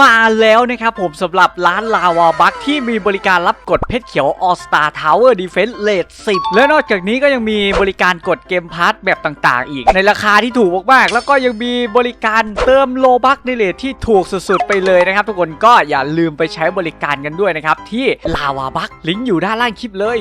มาแล้วนะครับผมสำหรับร้านลาวาบัคที่มีบริการรับกดเพชรเขียว All Star Tower Defense Rate 10และนอกจากนี้ก็ยังมีบริการกดเกมพาร์ทแบบต่างๆ อีก ในราคาที่ถูกมากๆ แล้วก็ยังมีบริการเติมโลบัคในเลทที่ถูกสุดๆ ไปเลยนะครับ ทุกคนก็อย่าลืมไปใช้บริการกันด้วยนะครับ ที่ลาวาบัคลิงก์อยู่ด้านล่างคลิปเลย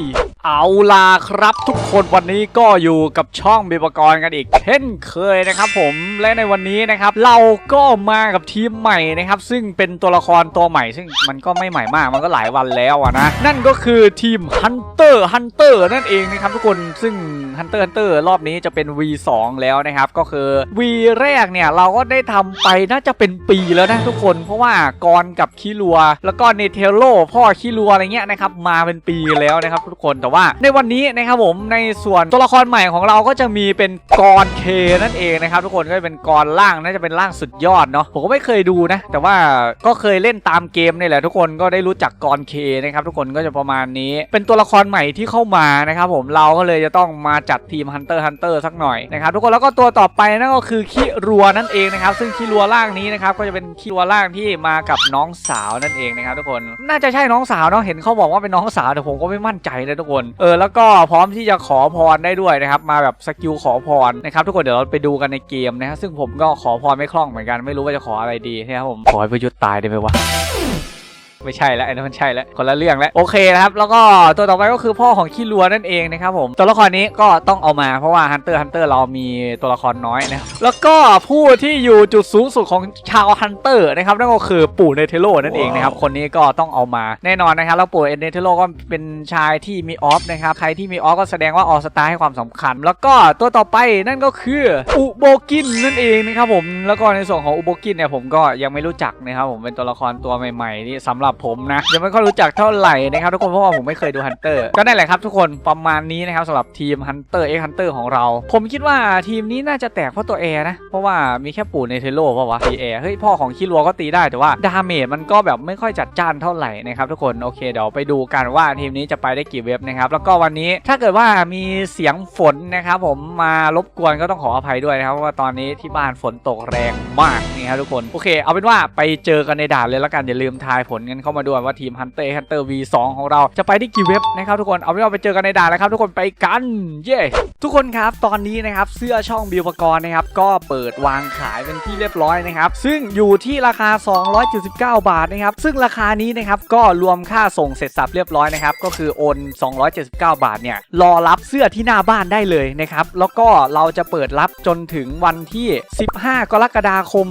เอาล่ะครับทุกคนวันนี้ก็อยู่กับช่องเบปกรณ์กันอีกเช่นเคยนะครับผมและในวันนี้นะครับเราก็มากับทีมใหม่นะครับ ซึ่งเป็นตัวละครตัวใหม่ ซึ่งมันก็ไม่ใหม่มากมันก็หลายวันแล้วนะ นั่นก็คือทีม Hunter Hunter นั่นเองนะครับทุกคนซึ่ง Hunter Hunter รอบนี้จะเป็น V2 แล้วนะครับ ก็คือ V แรกเนี่ยเราก็ได้ทำไปน่าจะเป็นปีแล้วนะทุกคน เพราะว่ากรกับคิรัว แล้วก็เนเทโลพ่อคิรัวอะไรเงี้ยนะครับมาเป็นปีแล้วนะครับทุกคนแต่ว่า ในวันนี้นะครับผมในส่วนตัวละครใหม่ของเราก็จะมีเป็นกรเคนั่นเองนะครับทุกคนก็จะเป็นกรล่างน่าจะเป็นล่างสุดยอดเนาะผมก็ไม่เคยดูนะ แต่ว่าก็เคยเล่นตามเกมนี่แหละทุกคนก็ได้รู้จักกรเคนะครับทุกคนก็จะประมาณนี้ เป็นตัวละครใหม่ที่เข้ามานะครับผมเราก็เลยจะต้องมาจัดทีม Hunter Hunter สักหน่อยนะครับทุกคนแล้วก็ตัวต่อไปนั่นก็คือคิรัวนั่นเองนะครับซึ่งคิรัวล่างนี้นะครับก็จะเป็นคิรัวล่างที่มากับน้องสาวนั่นเองนะครับทุกคน น่าจะใช่น้องสาวเนาะเห็นเขาบอกว่าเป็นน้องสาวแต่ผมก็ไม่มั่นใจนะทุกคนเออแล้วก็พร้อมที่จะขอพรได้ด้วยนะครับมาแบบสกิลขอพรนะครับทุกคนเดี๋ยวเราไปดูกันในเกมนะฮะซึ่งผมก็ขอพรไม่คล่องเหมือนกันไม่รู้ว่าจะขออะไรดีนะครับผมขอให้พยุทธ์ตายได้ไหมวะ ไม่ใช่แล้วอันนั้นมันใช่แล้วคนละเรื่องแล้วโอเคนะครับแล้วก็ตัวต่อไปก็คือพ่อของขี้รัวนั่นเองนะครับผมตัวละครนี้ก็ต้องเอามาเพราะว่า Hunter Hunter เรามีตัวละครน้อยนะครับแล้วก็ผู้ที่อยู่จุดสูงสุดของชาว Hunter นะครับนั่นก็คือปู่เนเทโลนั่นเองนะครับคนนี้ก็ต้องเอามาแน่นอนนะครับแล้วปู่เนเทโลก็เป็นชายที่มีออฟนะครับใครที่มีออฟก็แสดงว่าออสตาให้ความสำคัญ แล้วก็ตัวต่อไปนั่นก็คืออุโบกินนั่นเองนะครับผมแล้วก็ในส่วนของอุโบกินเนี่ยผมก็ยังไม่รู้จักนะครับผมเป็นตัวละครตัวใหม่ๆนี่สำหรับผมนะยังไม่ค่อยรู้จักเท่าไหร่นะครับทุกคนเพราะว่าผมไม่เคยดูฮันเตอร์ก็นั่นแหละครับทุกคนประมาณนี้นะครับสำหรับทีมฮันเตอร์เอ็กฮันเตอร์ของเรา ผมคิดว่าทีมนี้น่าจะแตกเพราะตัวแอร์นะ เพราะว่ามีแค่ปู่ในเทโลเพราะว่าตีแอร์เฮ้ยพ่อของคิรัวก็ตีได้แต่ว่าดาเมจมันก็แบบไม่ค่อยจัดจ้านเท่าไหร่นะครับทุกคนโอเคเดี๋ยวไปดูกันว่าทีมนี้จะไปได้กี่เว็บนะครับแล้วก็วันนี้ถ้าเกิดว่ามีเสียงฝนนะครับผมมารบกวนก็ต้องขออภัยด้วยนะครับว่าตอนนี้ที่บ้านฝนตกแรงมากนี่ครับทุกคนโอเค เอาเป็นว่าไปเจอกันในด่านเลยแล้วกันอย่าลืมทายผลกันเข้ามาด้วยว่าทีม Hunter x Hunter V2 ของเราจะไปได้กี่เว็บนะครับทุกคนเอาเป็นว่าไปเจอกันในด่านแล้วครับทุกคนไปกันเย้ทุกคนครับตอนนี้นะครับเสื้อช่องบิวปกรณ์นะครับก็เปิดวางขายเป็นที่เรียบร้อยนะครับซึ่งอยู่ที่ราคา 279 บาทนะครับซึ่งราคานี้นะครับก็รวมค่าส่งเสร็จสับเรียบร้อยนะครับก็คือโอน 279 บาทเนี่ยรอรับเสื้อที่หน้าบ้านได้เลยนะครับแล้วก็เราจะเปิดรับจนถึงวันที่ 15 กรกฎาคม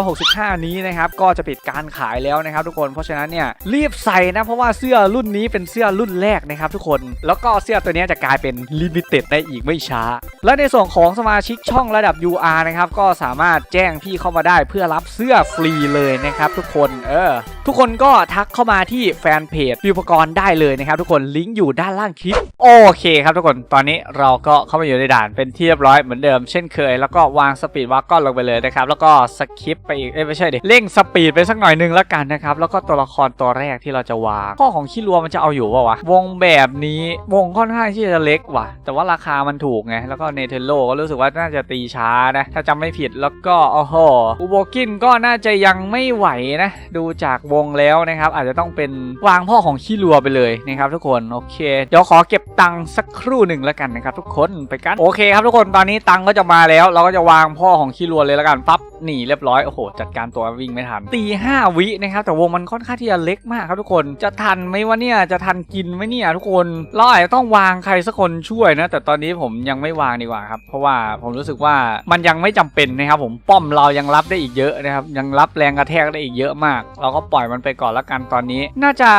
2565 นี้นะครับก็จะปิดการขายแล้วนะครับทุกคนเพราะฉะนั้นเนี่ยรีบใส่นะเพราะว่าเสื้อรุ่นนี้เป็นเสื้อรุ่นแรกนะครับทุกคน แล้วก็เสื้อตัวนี้จะกลายเป็นลิมิเต็ดได้อีกไม่ช้า และในส่วนของสมาชิกช่องระดับ UR นะครับก็สามารถแจ้งพี่เข้ามาได้เพื่อรับเสื้อฟรีเลยนะครับทุกคนเออทุกคนก็ทักเข้ามาที่แฟนเพจวิวปกรณ์ได้เลยนะครับทุกคนลิงก์อยู่ด้านล่างคลิปโอเคครับทุกคนตอนนี้เราก็เข้ามาอยู่ในด่านเป็นที่เรียบร้อยเหมือนเดิมเช่นเคย แล้วก็วางสปีดวาก้อนลงไปเลยนะครับแล้วก็สคิปไปอีกเอ้ไม่ใช่ดิเร่งสปีดไปสักหน่อยนึงแล้วกันนะครับแล้วก็ตัวละครตัวแรกที่เราจะวาง ข้อของขี้รัวมันจะเอาอยู่ป่าวะ วงแบบนี้วงค่อนข้างที่จะเล็กว่ะ แต่ว่าราคามันถูกไง แล้วก็เนเธอร์โลก็รู้สึกว่าน่าจะตีช้านะ ถ้าจำไม่ผิด แล้วก็โอ้โหอุโบกินก็น่าจะยังไม่ไหวนะ ดูจากวงแล้วนะครับ อาจจะต้องเป็นวางพ่อของขี้รัวไปเลยนะครับทุกคน โอเค เดี๋ยวขอเก็บตังค์สักครู่หนึ่งแล้วกันนะครับทุกคนไปกัน โอเคครับทุกคนตอนนี้ตังค์ก็จะมาแล้ว เราก็จะวางพ่อของขี้รัวเลยแล้วกันปั๊บหนีเรียบร้อยโอ้โหจัดการตัววิ่งไม่ทันตีห้าวินะครับแต่วงมันค่อนข้างที่จะเล็กมากครับทุกคน จะทันไหมวะเนี่ย จะทันกินไหมเนี่ยทุกคน เราอาจจะต้องวางใครสักคนช่วยนะ แต่ตอนนี้ผมยังไม่วางดีกว่าครับ เพราะว่าผมรู้สึกว่ามันยังไม่จำเป็นนะครับผม ป้อมเรายังรับได้อีกเยอะนะครับ ยังรับแรงกระแทกได้อีกเยอะมาก เราก็ปล่อยมันไปก่อนละกันตอนนี้ น่าจะ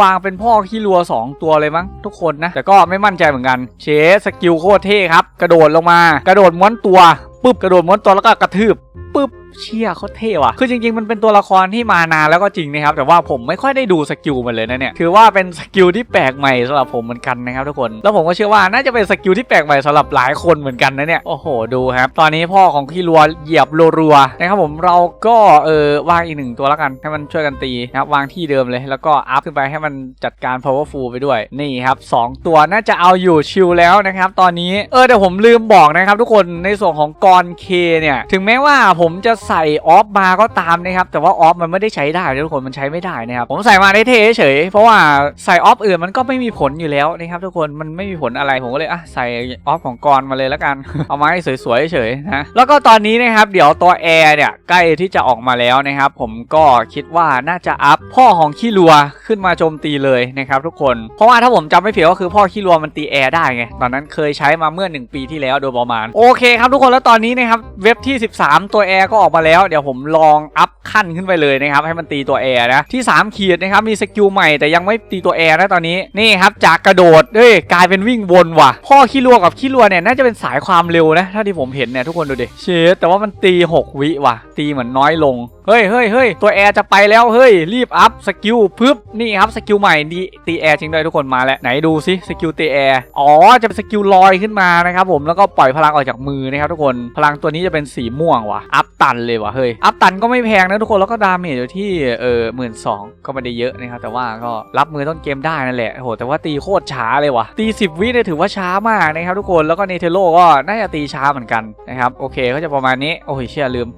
วางเป็นพ่อขี้รัว 2 ตัวเลยมั้งทุกคนนะ แต่ก็ไม่มั่นใจเหมือนกัน เชสสกิลโคตรเท่ครับ กระโดดลงมา กระโดดม้วนตัวปุ๊บกระโดดม้วนตัวแล้วก็กระทืบปุ๊บ เชี่ยเขาเท่ว่ะ คือจริงๆ มันเป็นตัวละครที่มานานแล้วก็จริงนะครับ แต่ว่าผมไม่ค่อยได้ดูสกิลมันเลยนะเนี่ย ถือว่าเป็นสกิลที่แปลกใหม่สำหรับผมเหมือนกันนะครับทุกคน แล้วผมก็เชื่อว่าน่าจะเป็นสกิลที่แปลกใหม่สำหรับหลายคนเหมือนกันนะเนี่ย โอ้โห ดูครับ ตอนนี้พ่อของขี้รัวเหยียบรัวๆนะครับผม เราก็เออวางอีกหนึ่งตัวแล้วกัน ให้มันช่วยกันตีนะครับ วางที่เดิมเลย แล้วก็อัพขึ้นไปให้มันจัดการ powerful ไปด้วย นี่ครับสองตัวน่าจะเอาอยู่ชิลแล้วนะครับ ตอนนี้ เออแต่ผมลืมบอกนะครับทุกคน ในส่วนของกรเคเนี่ย ถึงแม้ว่าผมจะใส่ออฟมาก็ตามนะครับแต่ว่าออฟมันไม่ได้ใช้ได้ทุกคนมันใช้ไม่ได้นะครับผมใส่มาได้เท่เฉยเพราะว่าใส่ออฟอื่นมันก็ไม่มีผลอยู่แล้วนะครับทุกคนมันไม่มีผลอะไรผมก็เลยอะใส่ออฟของกรมาเลยแล้วกัน เอามาให้สวยๆเฉยนะแล้วก็ตอนนี้นะครับเดี๋ยวตัวแอร์เนี่ยใกล้ที่จะออกมาแล้วนะครับผมก็คิดว่าน่าจะอัพพ่อของขี้รัวขึ้นมาโจมตีเลยนะครับทุกคนเพราะว่าถ้าผมจำไม่ผิดก็คือพ่อขี้รัวมันตีแอร์ได้ไงตอนนั้นเคยใช้มาเมื่อ 1 ปีที่แล้วโดยประมาณโอเคครับทุกคนแล้วตอนนี้นะครับเว็บที่ 13 ตัวแอร์ก็ออกมาแล้วเดี๋ยวผมลองอัพขั้นขึ้นไปเลยนะครับให้มันตีตัวแอร์นะที่ 3 ขีดนะครับมีสกิลใหม่แต่ยังไม่ตีตัวแอร์นะตอนนี้นี่ครับจากกระโดดเอ้ยกลายเป็นวิ่งวนว่ะพ่อขี้รัวกับขี้รัวเนี่ยน่าจะเป็นสายความเร็วนะถ้าที่ผมเห็นเนี่ยทุกคนดูดิเชดแต่ว่ามันตี 6 วิว่ะตีเหมือนน้อยลงเฮ้ยเฮ้ยเฮ้ยตัวแอร์จะไปแล้วเฮ้ยรีบอัพสกิลปึ๊บนี่ครับสกิลใหม่ดีตีแอร์จริงด้วยทุกคนมาแล้วไหนดูซิสกิลตีแอร์อ๋อจะเป็นสกิลลอยขึ้นมานะครับผมแล้วก็ปล่อยพลังออกจากมือนะครับทุกคนพลังตัวนี้จะเป็นสีม่วงว่ะอัพตันเลยว่ะเฮ้ยอัพตันก็ไม่แพงนะทุกคนแล้วก็ดาเมจอยู่ที่เออหมื่นสองก็ไม่ได้เยอะนะครับแต่ว่าก็รับมือต้นเกมได้นั่นแหละโหแต่ว่าตีโคตรช้าเลยว่ะตี 10 วิเนี่ยถือว่าช้ามากนะครับทุกคนแล้วก็เนเธโลก็น่าจะตีช้าเหมือนกันนะครับโอเคก็จะประมาณนี้โอ้ยเชื่อลืม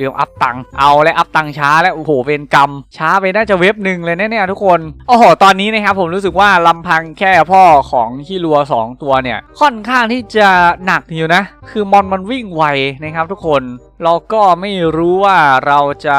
ลืมอัพตังเอาและอัพตังช้าแล้วโอ้โหเป็นกรรม ช้าไปน่าจะเว็บหนึ่งเลยเนี่ยทุกคนโอ้โหตอนนี้นะครับผมรู้สึกว่าลำพังแค่พ่อของขี้รัว 2 ตัวเนี่ย ค่อนข้างที่จะหนักอยู่นะ คือมอนมันวิ่งไวนะครับทุกคนเราก็ไม่รู้ว่าเราจะ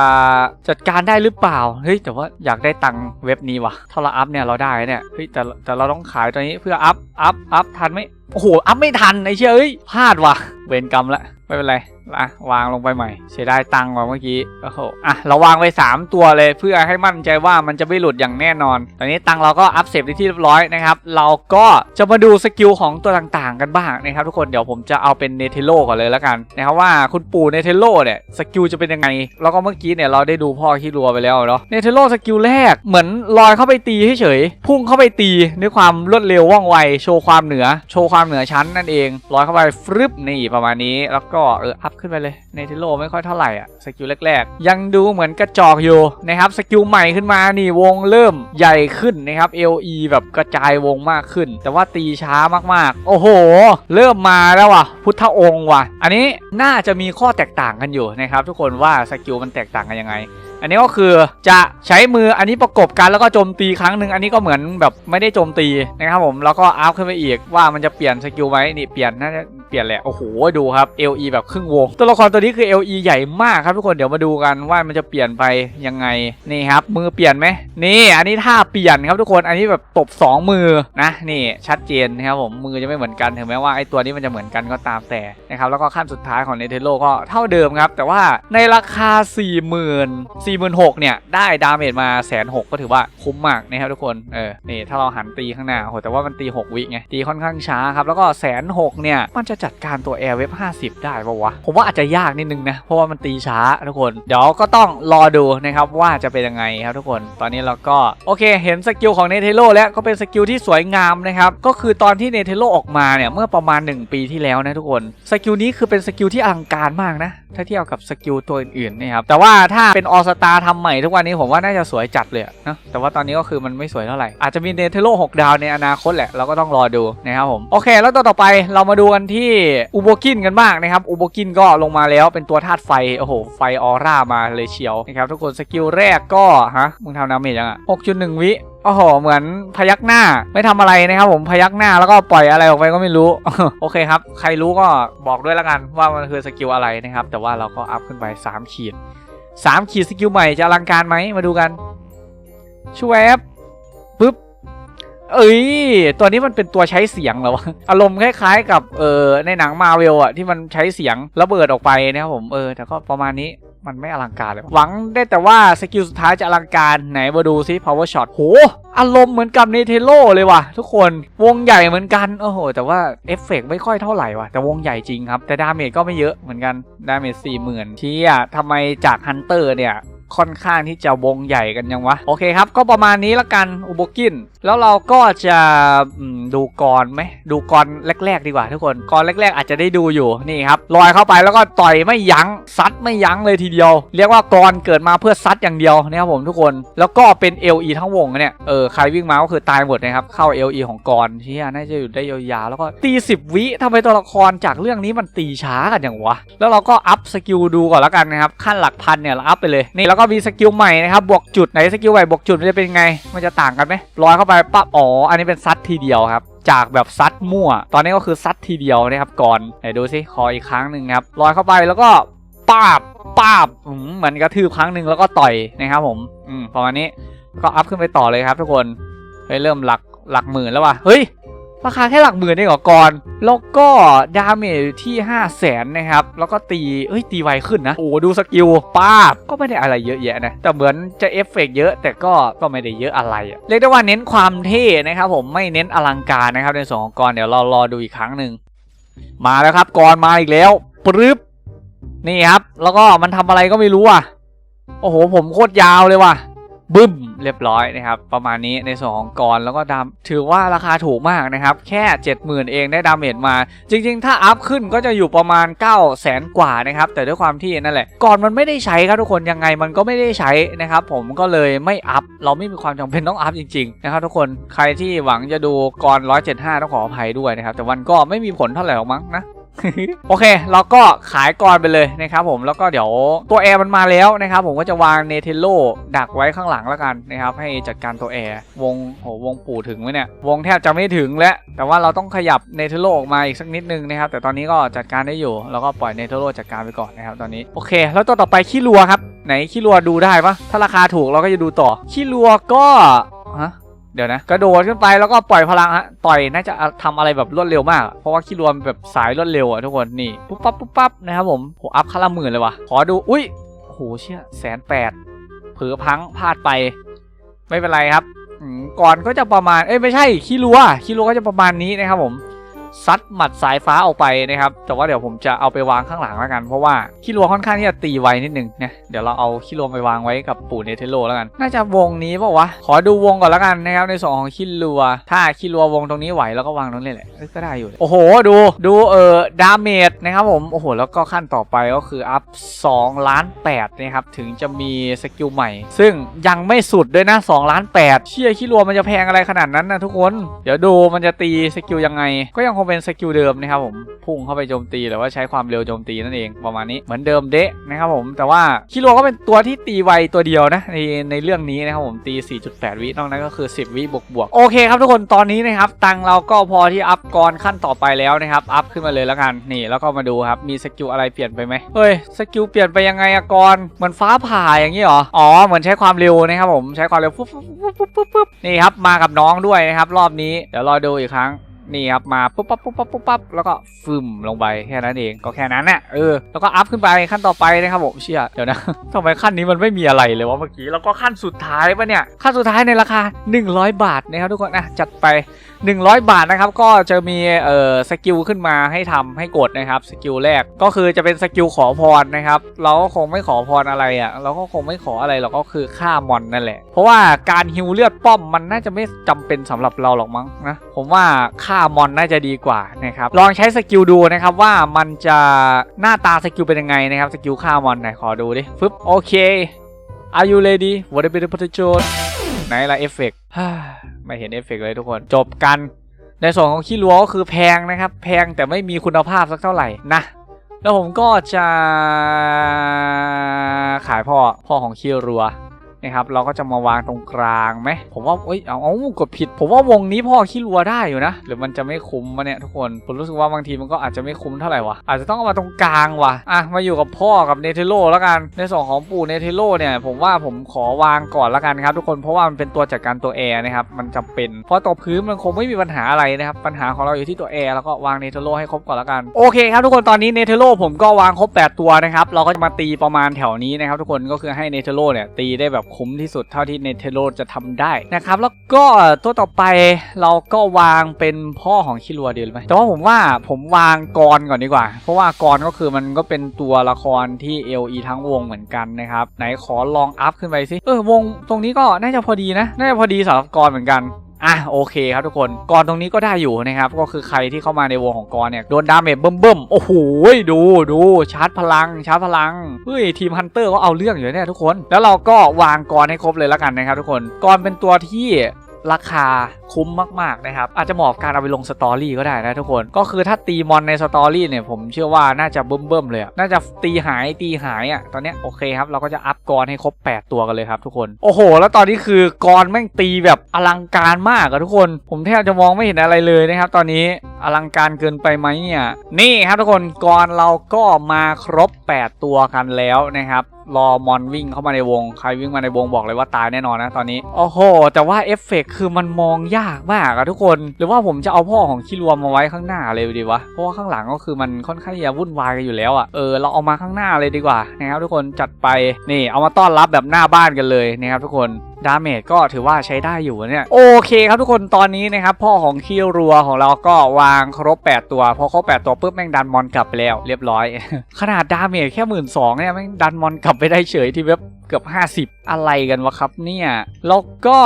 จัดการได้หรือเปล่า เฮ้ยแต่ว่าอยากได้ตังเว็บนี้วะถ้าเราอัพเนี่ยเราได้เนี่ย เฮ้ยแต่แต่เราต้องขายตัวนี้เพื่ออัพอัพอัพทันไหมโอ้โห อัพไม่ทันไอ้เชี่ยเอ้ยพลาดว่ะเวรกรรมละไม่เป็นไร อะวางลงไปใหม่เสียดายตังค์ว่ะเมื่อกี้โอ้โหอะเราวางไว้3ตัวเลยเพื่อให้มั่นใจว่ามันจะไม่หลุดอย่างแน่นอน ตอนนี้ตังค์เราก็อัพเสร็จไปนที่เรียบร้อยนะครับเราก็จะมาดูสกิลของตัวต่างๆ กันบ้างนะครับทุกคนเดี๋ยวผมจะเอาเป็นเนเธโลก่อนเลยแล้วกันนะครับว่าคุณปู่เนเธโลเนี่ยสกิลจะเป็นยังไงแล้วก็เมื่อกี้เนี่ยเราได้ดูพ่อขี้รัวไปแล้วเนาะเนเธโลสกิลแรกเหมือนลอยเข้าไปตีเฉยๆพุ่งเข้าไปตีด้วยความรวดเร็วว่องไวโชว์ความเหนือ โชว์ความเหนือชั้นนั่นเองลอยเข้าไปฟรึบนี่ประมาณนี้แล้วก็เอออัพขึ้นไปเลยเนเธโลไม่ค่อยเท่าไหร่อะสกิลแรกๆ ยังดูเหมือนกระจอกอยู่นะครับสกิลใหม่ขึ้นมานี่วงเริ่มใหญ่ขึ้นนะครับ LE แบบกระจายวงมากขึ้น แต่ว่าตีช้ามากๆ โอ้โห เริ่มมาแล้วว่ะ พุทธองค์ว่ะ อันนี้น่าจะมีข้อแตกต่างกันอยู่นะครับ ทุกคนว่าสกิลมันแตกต่างกันยังไงอันนี้ก็คือจะใช้มืออันนี้ประกบกันแล้วก็โจมตีครั้งหนึ่งอันนี้ก็เหมือนแบบไม่ได้โจมตีนะครับผมแล้วก็อัพขึ้นไปอีกว่ามันจะเปลี่ยนสกิลไหมนี่เปลี่ยนน่าจะ เปลี่ยนแหละ โอ้โห ดูครับ LE แบบครึ่งวง ตัวละครตัวนี้คือ LE ใหญ่มากครับทุกคน เดี๋ยวมาดูกันว่ามันจะเปลี่ยนไปยังไง นี่ครับ มือเปลี่ยนไหม นี่ อันนี้ท่าเปลี่ยนครับทุกคน อันนี้แบบตบ 2 มือนะ นี่ชัดเจนนะครับผม มือจะไม่เหมือนกัน ถึงแม้ว่าไอ้ตัวนี้มันจะเหมือนกันก็ตามแต่นะครับ แล้วก็ขั้นสุดท้ายของเนเธโลก็เท่าเดิมครับ แต่ว่าในราคา 4 0 0 0 0 4 6 0 0 0เนี่ย ได้ดาเมจมาแสนหกก็ถือว่าคุ้มมากนะครับทุกคน เออ นี่ถ้าเราหันตีข้างหน้าโหแต่ว่ามันตี 6 วิไง ตีค่อนข้างช้าครับ แล้วก็แสนหกเนี่ย มันจะจัดการตัวแอร์เว็บ50 ได้ปะวะ ผมว่าอาจจะยากนิดนึงนะ เพราะว่ามันตีช้าทุกคน เดี๋ยวก็ต้องรอดูนะครับว่าจะเป็นยังไงครับทุกคน ตอนนี้เราก็โอเค เห็นสกิลของเนเธโลแล้วก็เป็นสกิลที่สวยงามนะครับ ก็คือตอนที่เนเธโลออกมาเนี่ยเมื่อประมาณ 1 ปีที่แล้วนะทุกคน สกิลนี้คือเป็นสกิลที่อลังการมากนะ ถ้าเทียบกับสกิลตัวอื่นๆนะครับ แต่ว่าถ้าเป็นออสตาทำใหม่ทุกวันนี้ผมว่าน่าจะสวยจัดเลยนะ แต่ว่าตอนนี้ก็คือมันไม่สวยเท่าไหร่ อาจจะมีเนเธโล6ดาวในอนาคตแหละ เราก็ต้องรอดูนะครับผม โอเค แล้วตัวต่อไปเรามาดูกันที่อูโบกินกันบ้างนะครับอูโบกินก็ลงมาแล้วเป็นตัวธาตุไฟโอ้โหไฟออร่ามาเลยเชียวนะครับทุกคนสกิลแรกก็ฮะมึงทำดาเมจยังอะ6.1 วิโอ้โห เหมือนพยักหน้าไม่ทำอะไรนะครับผมพยักหน้าแล้วก็ปล่อยอะไรออกไปก็ไม่รู้ โอเคครับ ใครรู้ก็บอกด้วยละกันว่ามันคือสกิลอะไรนะครับ แต่ว่าเราก็อัพขึ้นไป 3 ขีด 3 ขีดสกิลใหม่จะอลังการไหมมาดูกันช่วบปึ๊บ เอ้ย ตัวนี้มันเป็นตัวใช้เสียงเหรอวะ อารมณ์คล้ายๆกับเออในหนังมาเวลอะที่มันใช้เสียงระเบิดออกไปนะครับผมเออแต่ก็ประมาณนี้มันไม่อลังการเลย หวังได้แต่ว่าสกิลสุดท้ายจะอลังการไหนมาดูซิ power shot โห อารมณ์เหมือนกับเนเธโลเลยว่ะ ทุกคนวงใหญ่เหมือนกัน โอ้โห แต่ว่าเอฟเฟกต์ไม่ค่อยเท่าไหร่ว่ะ แต่วงใหญ่จริงครับ แต่ดาเมจก็ไม่เยอะเหมือนกัน ดาเมจสี่หมื่นที่อะทำไมจากฮันเตอร์เนี่ย ค่อนข้างที่จะวงใหญ่กันยังวะ โอเคครับ ก็ประมาณนี้ละกันอุโบกิน แล้วเราก็จะดูกรไหมดูกรแรก ๆ ดีกว่าทุกคนกรแรก ๆ อาจจะได้ดูอยู่นี่ครับลอยเข้าไปแล้วก็ต่อยไม่ยั้งซัดไม่ยั้งเลยทีเดียว เรียกว่ากรเกิดมาเพื่อซัดอย่างเดียวนะครับผมทุกคนแล้วก็เป็น LE ทั้งวงเนี่ยเออใครวิ่งมาก็คือตายหมดนะครับเข้า LE ของกรที่น่าจะอยู่ได้ยาวๆแล้วก็ตี10 วิทำไมตัวละครจากเรื่องนี้มันตีช้ากันอย่างวะแล้วเราก็อัพสกิลดูก่อนล้วกันนะครับขั้นหลักพันเนี่ยเราอัพไปเลยนี่แล้วก็มีสกิลใหม่นะครับบวกจุดไหนสกิลใหม่บวกจุดมันจะเป็นไง มันจะต่างกันไหมลอยเข้าไปปั๊บอ๋ออันนี้เป็นซัดทีเดียวครับจากแบบซัดมั่ว ตอนนี้ก็คือซัดทีเดียวนะครับก่อนไหนดูสิขออีกครั้งหนึ่งครับลอยเข้าไปแล้วก็ป้าบป้าบเหมือนกระทืบครั้งหนึ่งแล้วก็ต่อยนะครับผมอืมประมาณนี้ก็อัพขึ้นไปต่อเลยครับทุกคนเฮ้ยเริ่มหลักหลักหมื่นแล้วว่ะเฮ้ย ราคาแค่หลักหมื่นเองเหรอก่อน แล้วก็ดาเมจที่5 0 0แสนนะครับ แล้วก็ตีเอ้ยตีไวขึ้นนะ โอ้ดูสกิลป้าบก็ไม่ได้อะไรเยอะแยะนะ แต่เหมือนจะเอฟเฟกต์เยอะ แต่ก็ก็ไม่ได้เยอะอะไรเรียกได้ว่าเน้นความเท่นะครับผมไม่เน้นอลังการนะครับในส่วนของกรเดี๋ยวเรารอดูอีกครั้งหนึ่งมาแล้วครับกรมาอีกแล้วปรึ๊บนี่ครับ แล้วก็มันทำอะไรก็ไม่รู้อะโอ้โหผมโคตรยาวเลยว่ะบึ้ม เรียบร้อยนะครับ ประมาณนี้ในส่วนของกรแล้วก็ดามถือว่าราคาถูกมากนะครับ แค่ 70,000 เองได้ดาเมจมา จริง ๆ ถ้าอัพขึ้นก็จะอยู่ประมาณ 9 0 0แสนกว่านะครับ แต่ด้วยความที่นั่นแหละก่อนมันไม่ได้ใช้ครับทุกคนยังไงมันก็ไม่ได้ใช้นะครับ ผมก็เลยไม่อัพเราไม่มีความจำเป็นต้องอัพจริงๆนะครับทุกคนใครที่หวังจะดูกร175 ต้องขออภัยด้วยนะครับแต่มันก็ไม่มีผลเท่าไหร่หรอกมั้งนะ โอเค เราก็ขายกรไปเลยนะครับผมแล้วก็เดี๋ยวตัวแอร์มันมาแล้วนะครับผมก็จะวางเนเทโลดักไว้ข้างหลังแล้วกันนะครับให้จัดการตัวแอร์วงโหวงปู่ถึงไหมเนี่ยวงแทบจะไม่ถึงแล้วแต่ว่าเราต้องขยับเนเทโลออกมาอีกสักนิดนึงนะครับแต่ตอนนี้ก็จัดการได้อยู่เราก็ปล่อยเนเทโลจัดการไปก่อนนะครับตอนนี้โอเค แล้วตัวต่อไปขี้รัวครับไหนขี้รัวดูได้ปะถ้าราคาถูกเราก็จะดูต่อขี้รัวก็ เดี๋ยวนะ กระโดดขึ้นไปแล้วก็ปล่อยพลังฮะ ต่อยน่าจะทำอะไรแบบรวดเร็วมาก เพราะว่าขี้รวมแบบสายรวดเร็วอะทุกคนนี่ปุ๊บปั๊บปุ๊บปั๊บนะครับผมโหอัพค่าละหมื่นเลยวะขอดูอุ้ยโหเชี่ยแสนแปดเผือพังพลาดไป ไม่เป็นไรครับก่อนก็จะประมาณเอ้ยไม่ใช่ขี้รัวขี้รัวก็จะประมาณนี้นะครับผม ซัดหมัดสายฟ้าออกไปนะครับ แต่ว่าเดี๋ยวผมจะเอาไปวางข้างหลังแล้วกัน เพราะว่าขี้รัวค่อนข้างที่จะตีไวนิดนึงเนี่ยเดี๋ยวเราเอาขี้รัวไปวางไว้กับปู่เนเธโลแล้วกัน น่าจะวงนี้ป่าวะ ขอดูวงก่อนแล้วกันนะครับในส่วนของขี้รัว ถ้าขี้รัววงตรงนี้ไหวแล้วก็วางตรงนี้แหละก็ได้อยู่ โอ้โห ดูดูเออดาเมจนะครับผม โอ้โห แล้วก็ขั้นต่อไปก็คืออัพ2ล้าน8นะครับ ถึงจะมีสกิลใหม่ ซึ่งยังไม่สุดด้วยนะ2ล้าน8เชี่ยขี้รัวมันจะแพงอะไรขนาดนั้นนะทุกคน เดี๋ยวดูมันจะตีสกิลยังไง ก็ยังคงเป็นสกิลเดิมนะครับผมพุ่งเข้าไปโจมตีหรือว่าใช้ความเร็วโจมตีนั่นเองประมาณนี้เหมือนเดิมเดะนะครับผมแต่ว่าคิโรก็เป็นตัวที่ตีไวตัวเดียวนะในในเรื่องนี้นะครับผมตี 4.8 วินอกนั้นก็คือ 10 วิบวกบวกๆโอเคครับทุกคนตอนนี้นะครับตังเราก็พอที่อัพกรขั้นต่อไปแล้วนะครับอัพขึ้นมาเลยแล้วกันนี่แล้วก็มาดูครับมีสกิลอะไรเปลี่ยนไปไหมเฮ้ยสกิลเปลี่ยนไปยังไงอะกรเหมือนฟ้าผ่าอย่างนี้เหรออ๋อเหมือนใช้ความเร็วนะครับผมใช้ความเร็วปุ๊บปุ๊บปุ๊บปุ๊บปุ๊บปุ๊บนี่ครับมากับน้องด้วยนะครับรอบนี้เดี๋ยวรอดูอีกครั้ง นี่ครับมาปุ๊บปั๊บปุ๊บปั๊บปุ๊บปั๊บแล้วก็ฟึมลงไปแค่นั้นเองก็แค่นั้นน่ะเออแล้วก็อัพขึ้นไปขั้นต่อไปนะครับผมเชี่ยเดี๋ยวนะทำไมขั้นนี้มันไม่มีอะไรเลยวะเมื่อกี้แล้วก็ขั้นสุดท้ายปะเนี่ยขั้นสุดท้ายในราคา 100 บาทนะครับทุกคนนะจัดไป 100 บาทนะครับก็จะมีเอ่อสกิลขึ้นมาให้ทำให้กดนะครับสกิลแรกก็คือจะเป็นสกิลขอพรนะครับเราก็คงไม่ขอพรอะไรอะเราก็คงไม่ขออะไรหรอกก็คือฆ่ามอนนั่นแหละ เพราะว่าการฮิวเลือดป้อมมันน่าจะไม่จำเป็นสำหรับเราหรอกมั้งนะผมว่าฆ่ามอนน่าจะดีกว่านะครับลองใช้สกิลดูนะครับว่ามันจะหน้าตาสกิลเป็นยังไงนะครับสกิลฆ่ามอนไหนขอดูดิฟึบโอเค Are you ready What a bit of potential ไหนละเอฟเฟกต์ไม่เห็นเอฟเฟกต์เลยทุกคน จบกัน ในส่วนของขี้รัวก็คือแพงนะครับ แพงแต่ไม่มีคุณภาพสักเท่าไหร่นะ แล้วผมก็จะขายพ่อพ่อของขี้รัว นะครับ เราก็จะมาวางตรงกลางไหมผมว่าเอ้ยเอาเอากดผิด ผมว่าวงนี้พ่อขี้รัวได้อยู่นะ หรือมันจะไม่คุ้มวะเนี่ยทุกคนผมรู้สึกว่าบางทีมันก็อาจจะไม่คุ้มเท่าไหร่วะอาจจะต้องเอามาตรงกลางว่ะอะมาอยู่กับพ่อกับเนเธโลแล้วกันในส่วนของปู่เนเธโลเนี่ยผมว่าผมขอวางก่อนแล้วกันครับทุกคนเพราะว่ามันเป็นตัวจัดการตัวแอร์นะครับมันจำเป็น เพราะตัวพื้นมันคงไม่มีปัญหาอะไรนะครับปัญหาของเราอยู่ที่ตัวแอร์แล้วก็วางเนเธโลให้ครบก่อนแล้วกันโอเคครับทุกคนตอนนี้เนเธโลผมก็วางครบ 8 ตัวนะครับเราก็จะมาตีประมาณแถวนี้นะครับทุกคนก็คือให้เนเธโลเนี่ยตีได้แบบคุ้มที่สุดเท่าที่เนเธโรจะทำได้นะครับแล้วก็ตัวต่อไปเราก็วางเป็นพ่อของคิรัวเดียวไหมแต่ว่าผมว่าผมวางกรก่อนดีกว่า เพราะว่ากรก็คือมันก็เป็นตัวละครที่เอลีทั้งวงเหมือนกันนะครับไหนขอลองอัพขึ้นไปสิเออวงตรงนี้ก็น่าจะพอดีนะน่าจะพอดีสำหรับกรเหมือนกัน อะโอเคครับทุกคนกรตรงนี้ก็ได้อยู่นะครับก็คือใครที่เข้ามาในวงของกรเนี่ยโดนดาเมจเบิ่มๆโอ้โหดูดูชาร์จพลังชาร์จพลังเฮ้ยทีมฮันเตอร์ก็เอาเรื่องอยู่เนี่ยทุกคน แล้วเราก็วางกรให้ครบเลยแล้วกันนะครับทุกคนกรเป็นตัวที่ ราคาคุ้มมากๆนะครับ อาจจะเหมาะกับการเอาไปลงสตอรี่ก็ได้นะทุกคน ก็คือถ้าตีมอนในสตอรี่เนี่ยผมเชื่อว่าน่าจะเบิ่มๆเลย น่าจะตีหายตีหายอะ ตอนนี้โอเคครับ เราก็จะอัพกรให้ครบ 8 ตัวกันเลยครับทุกคน โอ้โห แล้วตอนนี้คือกรแม่งตีแบบอลังการมากอะทุกคน ผมแทบจะมองไม่เห็นอะไรเลยนะครับ ตอนนี้อลังการเกินไปไหมเนี่ย นี่ครับทุกคนกรเราก็มาครบ 8 ตัวกันแล้วนะครับ รอมอนวิ่งเข้ามาในวง ใครวิ่งมาในวงบอกเลยว่าตายแน่นอนนะตอนนี้ โอ้โห แต่ว่าเอฟเฟกคือมันมองยากมากอะทุกคน หรือว่าผมจะเอาพ่อของคิรวมมาไว้ข้างหน้าเลยดีวะ เพราะว่าข้างหลังก็คือมันค่อนข้างจะวุ่นวายกันอยู่แล้วอะเออเราเอามาข้างหน้าเลยดีกว่านะครับทุกคนจัดไปนี่เอามาต้อนรับแบบหน้าบ้านกันเลยนะครับทุกคนดาเมจก็ถือว่าใช้ได้อยู่เนี่ยโอเคครับทุกคนตอนนี้นะครับพ่อของคิรัวของเราก็วางครบ 8 ตัวพอครบ 8 ตัวปุ๊บแม่งดันมอนกลับไปแล้วเรียบร้อย ขนาดดาเมจแค่หมื่นสองเนี่ยแม่งดันมอนกลับไปได้เฉยที่เว็บเกือบ 50 อะไรกันวะครับเนี่ยแล้วก็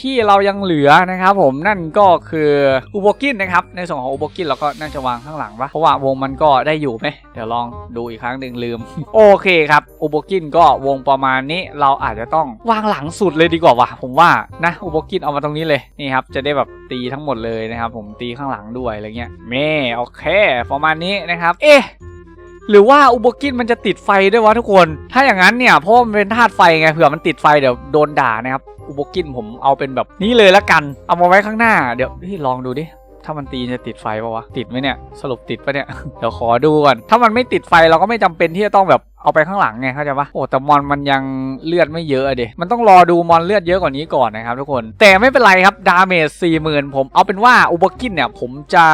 ที่เรายังเหลือนะครับผมนั่นก็คืออุโบกินนะครับในส่วนของอุโบกินเราก็น่าจะวางข้างหลังปะเพราะว่าวงมันก็ได้อยู่ไหมเดี๋ยวลองดูอีกครั้งหนึ่งลืม โอเคครับอุโบกินก็วงประมาณนี้เราอาจจะต้องวางหลังสุดเลยดีกว่าวะผมว่านะอุโบกินเอามาตรงนี้เลยนี่ครับจะได้แบบตีทั้งหมดเลยนะครับผมตีข้างหลังด้วยอะไรเงี้ยเม่โอเคประมาณนี้นะครับ เอ๊ะ หรือว่าอุโบกินมันจะติดไฟด้วยวะทุกคน ถ้าอย่างนั้นเนี่ยเพราะมันเป็นธาตุไฟไงเผื่อมันติดไฟเดี๋ยวโดนด่านะครับอุโบกินผมเอาเป็นแบบนี้เลยละกัน เอามาไว้ข้างหน้าเดี๋ยวพี่ลองดูดิถ้ามันตีจะติดไฟปะวะติดไหมเนี่ยสรุปติดปะเนี่ยเดี๋ยวขอดูก่อนถ้ามันไม่ติดไฟเราก็ไม่จำเป็นที่จะต้องแบบ เอาไปข้างหลังไงเข้าใจปะโอ้แต่มอนมันยังเลือดไม่เยอะเดมันต้องรอดูมอนเลือดเยอะกว่านี้ก่อนนะครับทุกคน แต่ไม่เป็นไรครับดาเมจสี่หมื่นผมเอาเป็นว่าอุบกินเนี่ยผมจะ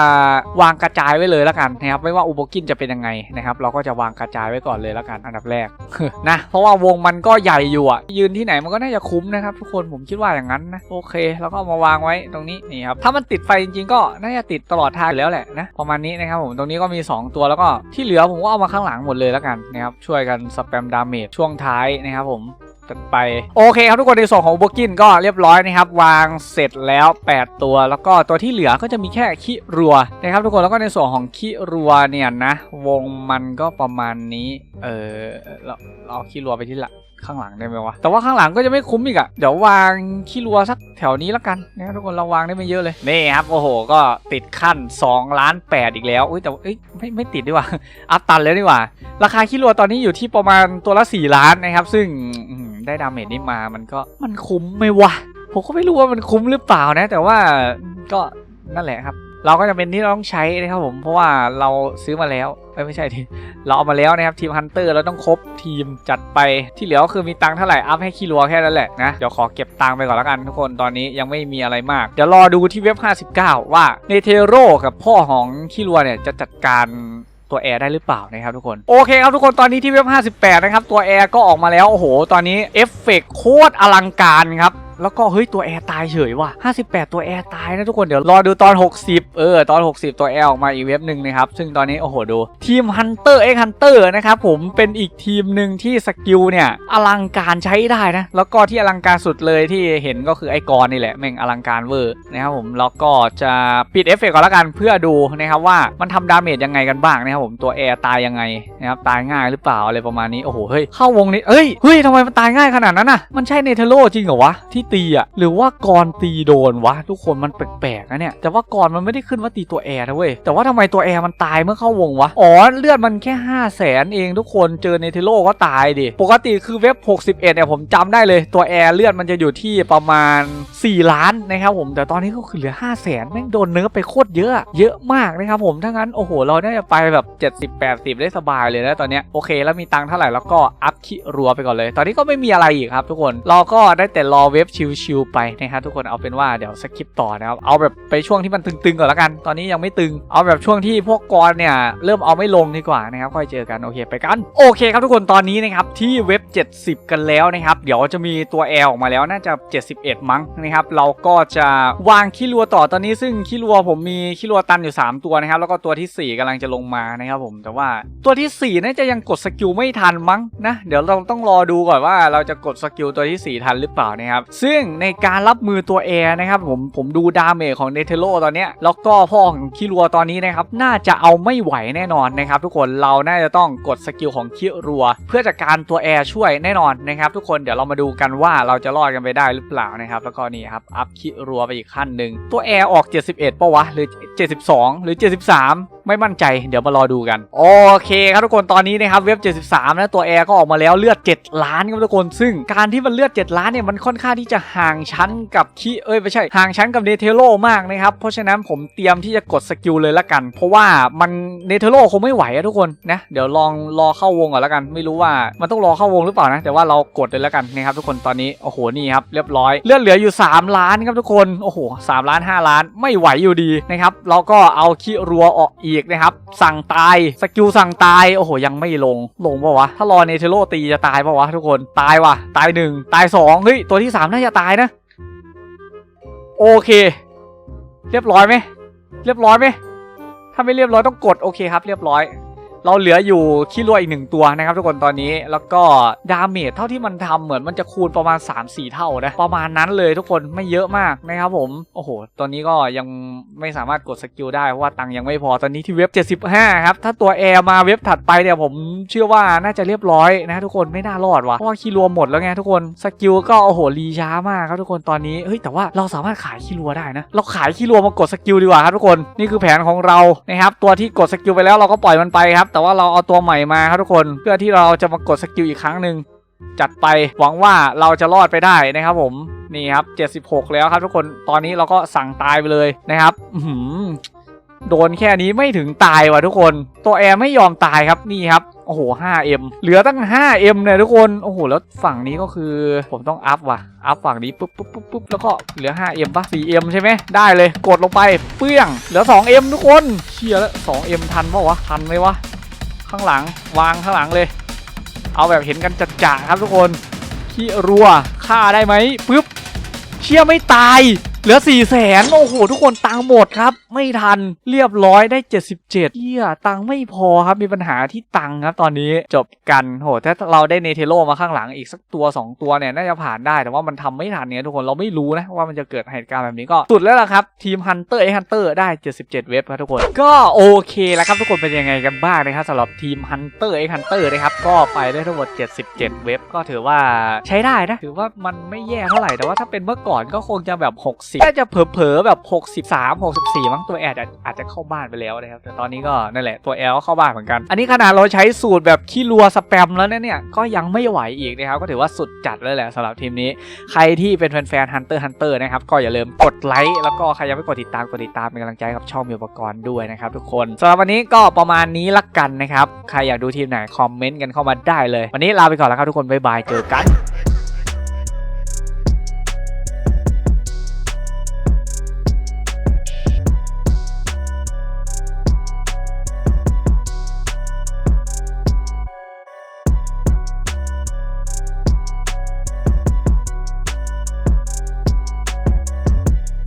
วางกระจายไว้เลยแล้วกันนะครับไม่ว่าอุบกินจะเป็นยังไงนะครับเราก็จะวางกระจายไว้ก่อนเลยแล้วกันอันดับแรกนะเพราะว่าวงมันก็ใหญ่อยู่อะยืนที่ไหนมันก็น่าจะคุ้มนะครับทุกคนผมคิดว่าอย่างนั้นนะโอเค แล้วก็เอามาวางไว้ตรงนี้นี่ครับถ้ามันติดไฟจริงๆก็น่าจะติดตลอดทางอยู่แล้วแหละนะประมาณนี้นะครับผมตรงนี้ก็มี 2 ตัวแล้วก็ที่เหลือผมก็เอามาข้างหลังหมดเลยแล้วกันนะครับช่วยกันสแปมดาเมจช่วงท้ายนะครับผมจัดไปโอเคครับทุกคนในส่วนของอุโบกินก็เรียบร้อยนะครับ วางเสร็จแล้ว 8 ตัว แล้วก็ตัวที่เหลือก็จะมีแค่คิรัวนะครับทุกคนแล้วก็ในส่วนของคิรัวเนี่ยนะ วงมันก็ประมาณนี้ เออเราเราเอาคิรัวไปที่หลัง ข้างหลังได้ไหมวะ แต่ว่าข้างหลังก็จะไม่คุ้มอีกอะเดี๋ยววางคิรัวสักแถวนี้แล้วกันนะทุกคนเราวางได้ไม่เยอะเลย นี่ครับ โอ้โห ก็ติดขั้น2ล้าน8อีกแล้วอุ้ยแต่เอ้ยไม่ไม่ติดดีกว่า อัพตันแล้วดีกว่า ราคาคิรัวตอนนี้อยู่ที่ประมาณตัวละ4ล้านนะครับ ซึ่งได้ดาเมจนี้มามันก็มันคุ้มไหมวะผมก็ไม่รู้ว่ามันคุ้มหรือเปล่านะ แต่ว่าก็นั่นแหละครับ เราก็จะเป็นที่เราต้องใช้นะครับผมเพราะว่าเราซื้อมาแล้ว ไม่ใช่ทีเราเอามาแล้วนะครับทีมฮันเตอร์เราต้องครบทีมจัดไปที่เหลือก็คือมีตังค์เท่าไหร่อัพให้คิรัวแค่นั้นแหละนะเดี๋ยวขอเก็บตังค์ไปก่อนแล้วกันทุกคนตอนนี้ยังไม่มีอะไรมาก เดี๋ยวรอดูที่เว็บ 59 ว่าเนเทโรกับพ่อของคิรัวเนี่ยจะจัดการตัวแอร์ได้หรือเปล่านะครับทุกคนโอเคครับทุกคนตอนนี้ที่เว็บ 58 นะครับ ตัวแอร์ก็ออกมาแล้ว โอ้โห ตอนนี้เอฟเฟกต์โคตรอลังการครับ แล้วก็เฮ้ยตัวแอร์ตายเฉยว่ะ 58 ตัวแอร์ตายนะทุกคนเดี๋ยวรอดูตอน 60 เออ ตอน 60 ตัวแอร์ออกมาอีกเว็บหนึ่งนะครับ ซึ่งตอนนี้ โอ้โห ดู ทีม Hunter X Hunter นะครับผมเป็นอีกทีมหนึ่งที่สกิลเนี่ย อลังการใช้ได้นะ แล้วก็ที่อลังการสุดเลยที่เห็นก็คือไอกรนี่แหละแม่งอลังการเวอร์นะครับผมแล้วก็จะปิดเอฟเฟกต์ก่อนละกันเพื่อดูนะครับว่ามันทำดาเมจยังไงกันบ้างนะครับผมตัวแอร์ตายยังไงนะครับตายง่ายหรือเปล่าอะไรประมาณนี้โอ้โหเฮ้ยเข้าวงนี้เอ้ยเฮ้ยทำไมมันตายง่ายขนาดนั้นน่ะมันใช่เนเธโรจริงเหรอวะที่ตีอะหรือว่ากรตีโดนวะทุกคนมันแปลกๆนะเนี่ยแต่ว่ากรมันไม่ได้ขึ้นว่าตีตัวแอร์นะเว้ยแต่ว่าทำไมตัวแอร์มันตายเมื่อเข้าวงวะอ๋อเลือดมันแค่5 0 0แสนเองทุกคนเจอเนเธโรก็ตายดิปกติคือเว็บ 61เนี่ยผมจำได้เลยตัวแอร์เลือดมันจะอยู่ที่ประมาณ 4 ล้านนะครับผมแต่ตอนนี้ก็คือเหลือ 5 0 0แสนแม่งโดนเนื้อไปโคตรเยอะ เยอะมากนะครับผมถ้างั้นโอ้โหเราน่าจะไปแบบ 70 80 ได้สบายเลยนะตอนเนี้ยโอเค แล้วมีตังค์เท่าไหร่แล้วก็อัพคิรัวไปก่อนเลย ตอนนี้ก็ไม่มีอะไรอีกครับทุกคนเราก็ได้แต่รอเว็บชิลๆไปนะครับทุกคนเอาเป็นว่าเดี๋ยวสกิปต่อนะครับเอาแบบไปช่วงที่มันตึงๆก่อนละกัน ตอนนี้ยังไม่ตึง เอาแบบช่วงที่พวกกรเนี่ยเริ่มเอาไม่ลงดีกว่านะครับค่อยเจอกันโอเคไปกันโอเคครับทุกคนตอนนี้นะครับที่เว็บ 70 กันแล้วนะครับเดี๋ยวจะมีตัว L ออกมาแล้วน่าจะ 71 มั้งนะครับเราก็จะวางขี้รัวต่อตอนนี้ซึ่งขี้รัวผมมีขี้รัวตันอยู่ 3 ตัวนะครับแล้วก็ตัวทีสี่4กำลังจะลงมานะครับผมแต่ว่าตัวที่ 4 น่าจะยังกดสกิลไม่ทันมั้งนะเดี๋ยวเราต้องรอดูก่อนว่าเราจะกดสกิลตัวที่ 4 ทันหรือเปล่านะครับซึ่งในการรับมือตัวแอร์นะครับผมผมดูดาเมจของเนเธโลตอนนี้แล้วก็พ่อของคิรัวตอนนี้นะครับน่าจะเอาไม่ไหวแน่นอนนะครับทุกคนเราน่าจะต้องกดสกิลของคิรัว เพื่อจัดการตัวแอร์ช่วยแน่นอนนะครับทุกคนเดี๋ยวเรามาดูกันว่าเราจะรอดกันไปได้หรือเปล่านะครับแล้วก็นี่ครับอัพคิรัวไปอีกขั้นหนึ่งตัวแอร์ออก 71ปะวะหรือ 72 หรือ 73 ไม่มั่นใจเดี๋ยวมารอดูกัน โอเคครับทุกคนตอนนี้นะครับเว็บ 73 นะตัวแอร์ก็ออกมาแล้วเลือด 7 ล้านครับทุกคน ซึ่งการที่มันเลือด 7 ล้านเนี่ยมันค่อนข้างที่จะห่างชั้นกับคีเอ้ยไม่ใช่ห่างชั้นกับเนเธโลมากนะครับเพราะฉะนั้นผมเตรียมที่จะกดสกิลเลยละกัน เพราะว่ามันเนเธโลคงไม่ไหวอะทุกคนนะเดี๋ยวลองรอเข้าวงก่อนละกันไม่รู้ว่ามันต้องรอเข้าวงหรือเปล่านะแต่ว่าเรากดเลยละกันนะครับทุกคนตอนนี้โอ้โหนี่ครับเรียบร้อยเลือดเหลืออยู่ 3 ล้านครับทุกคนโอ้โห3ล้าน 5 ล้านไม่ไหวอยู่ดีนะครับเราก็เอาคีรัวออกอีกนะครับ สั่งตาย สกิลสั่งตาย โอ้โห ยังไม่ลง ลงปะวะ ถ้ารอเนเธโลตีจะตายปะวะทุกคน ตายว่ะ ตายหนึ่งตายสองเฮ้ย ตัวที่สามน่าจะตายนะ โอเค เรียบร้อยไหม เรียบร้อยไหม ถ้าไม่เรียบร้อยต้องกด โอเคครับ เรียบร้อย เราเหลืออยู่ขี้รัวอีกหนึ่งตัวนะครับทุกคนตอนนี้แล้วก็ดาเมจเท่าที่มันทำเหมือนมันจะคูณประมาณ 3-4 เท่านะประมาณนั้นเลยทุกคนไม่เยอะมากนะครับผมโอ้โหตอนนี้ก็ยังไม่สามารถกดสกิลได้เพราะว่าตังค์ยังไม่พอตอนนี้ที่เว็บ 75 ครับ ถ้าตัวแอร์มาเว็บถัดไปเนี่ยผมเชื่อว่าน่าจะเรียบร้อยนะทุกคนไม่น่ารอดว่ะเพราะว่าขี้รัวหมดแล้วไงทุกคนสกิลก็โอ้โหรีช้ามากครับทุกคนตอนนี้เฮ้ยแต่ว่าเราสามารถขายขี้รัวได้นะเราขายขี้รัวมากดสกิลดีกว่าครับทุกคนนี่คือแผนของเรานะครับตัวที่กดสกิลไปแล้วเราก็ปล่อยมันไปครับแต่ว่าเราเอาตัวใหม่มาครับทุกคนเพื่อที่เราจะมากดสกิลอีกครั้งหนึ่งจัดไปหวังว่าเราจะรอดไปได้นะครับผมนี่ครับ 76 แล้วครับทุกคนตอนนี้เราก็สั่งตายไปเลยนะครับอืโดนแค่นี้ไม่ถึงตายว่ะทุกคน ตัวแอร์ไม่ยอมตายครับนี่ครับโอ้โห 5M เหลือตั้ง 5M เนี่ยทุกคน โอ้โห แล้วฝั่งนี้ก็คือผมต้องอัพว่ะ อัพฝั่งนี้ปุ๊บปุ๊บปุ๊บปุ๊บแล้วก็เหลือ 5M ปะ 4M ใช่ไหม ได้เลย กดลงไป เปี้ยง เหลือ 2M ทุกคน เชียร์แล้ว 2M ทันปะวะ ทันไหมวะ ข้างหลังวางข้างหลังเลย เอาแบบเห็นกันจัดจ่าครับทุกคนขี้รัวฆ่าได้ไหมปึ๊บเชี่ยไม่ตาย เหลือ4ี่แสนโอ้โห ทุกคนตังค์หมดครับ ไม่ทันเรียบร้อยได้ 77เฮียตังค์ไม่พอครับมีปัญหาที่ตังค์ครับตอนนี้จบกันโหถ้าเราได้เนเธโลมาข้างหลังอีกสักตัว 2 ตัวเนี่ยน่าจะผ่านได้แต่ว่ามันทำไม่ทันเนี่ยทุกคนเราไม่รู้นะว่ามันจะเกิดเหตุการณ์แบบนี้ก็สุดแล้วล่ะครับทีมฮันเตอร์ไอฮันเตอร์ได้ 77 เว็บครับทุกคน ก็โอเคแล้วครับทุกคนเป็นยังไงกันบ้างนะครับสำหรับทีมฮันเตอร์ไอฮันเตอร์นะครับก็ไปได้ทั้งหมด 77 เว็บก็ถือว่าใช้ได้นะถือว่ามันไม่แย่เท่าไหร่แต่ว่าถ้าเป็นเมื่อก่อนก็คงจะแบบ60น่าจะเผลอๆแบบ 63 64 มั้งตัวแอดอาจจะเข้าบ้านไปแล้วนะครับ แต่ตอนนี้ก็นั่นแหละตัวแอลเข้าบ้านเหมือนกัน อันนี้ขนาดเราใช้สูตรแบบขี้รัวสแปมแล้วนะเนี่ยก็ยังไม่ไหวอีกนะครับ ก็ถือว่าสุดจัดเลยแหละสำหรับทีมนี้ ใครที่เป็นแฟนๆ Hunter Hunter นะครับ ก็อย่าลืมกดไลค์แล้วก็ใครยังไม่กดติดตามกดติดตามเป็นกำลังใจกับช่องมีอุปกรณ์ด้วยนะครับทุกคนสำหรับวันนี้ก็ประมาณนี้ละกันนะครับใครอยากดูทีมไหนคอมเมนต์กันเข้ามาได้เลย วันนี้ลาไปก่อนแล้วครับทุกคนบ๊ายบายเจอกัน